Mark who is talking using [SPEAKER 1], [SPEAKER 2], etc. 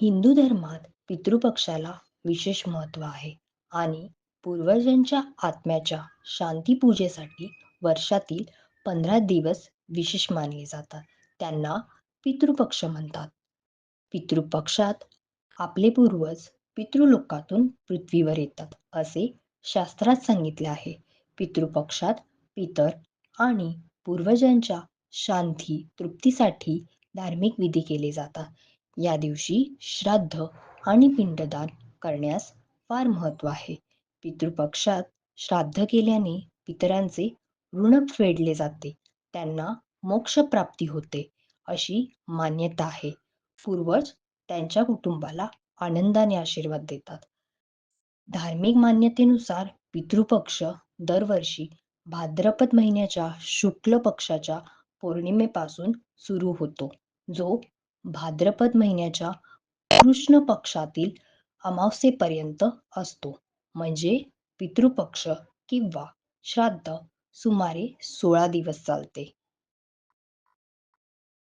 [SPEAKER 1] हिंदू धर्मात पितृपक्षाला विशेष महत्त्व आहे आणि पूर्वजांच्या आत्म्याच्या शांतीपूजेसाठी वर्षातील पंधरा दिवस विशेष मानले जातात. त्यांना पितृपक्ष म्हणतात. पितृपक्षात आपले पूर्वज पितृलोकातून पृथ्वीवर येतात असे शास्त्रात सांगितले आहे. पितृपक्षात पितर आणि पूर्वजांच्या शांती तृप्तीसाठी धार्मिक विधी केले जातात. या दिवशी श्राद्ध आणि पिंडदान करण्यास फार महत्त्व आहे. पितृपक्षात श्राद्ध केल्याने पितरांचे ऋण फेडले जाते. त्यांना मोक्षप्राप्ती होते अशी मान्यता आहे. पूर्वज त्यांच्या कुटुंबाला आनंदाने आशीर्वाद देतात. धार्मिक मान्यतेनुसार पितृपक्ष दरवर्षी भाद्रपद महिन्याच्या शुक्ल पक्षाच्या पौर्णिमेपासून सुरू होतो जो भाद्रपद महिन्याच्या कृष्ण पक्षातील अमावस्येपर्यंत असतो. म्हणजे पितृपक्ष किंवा श्राद्ध सुमारे सोळा दिवस चालते.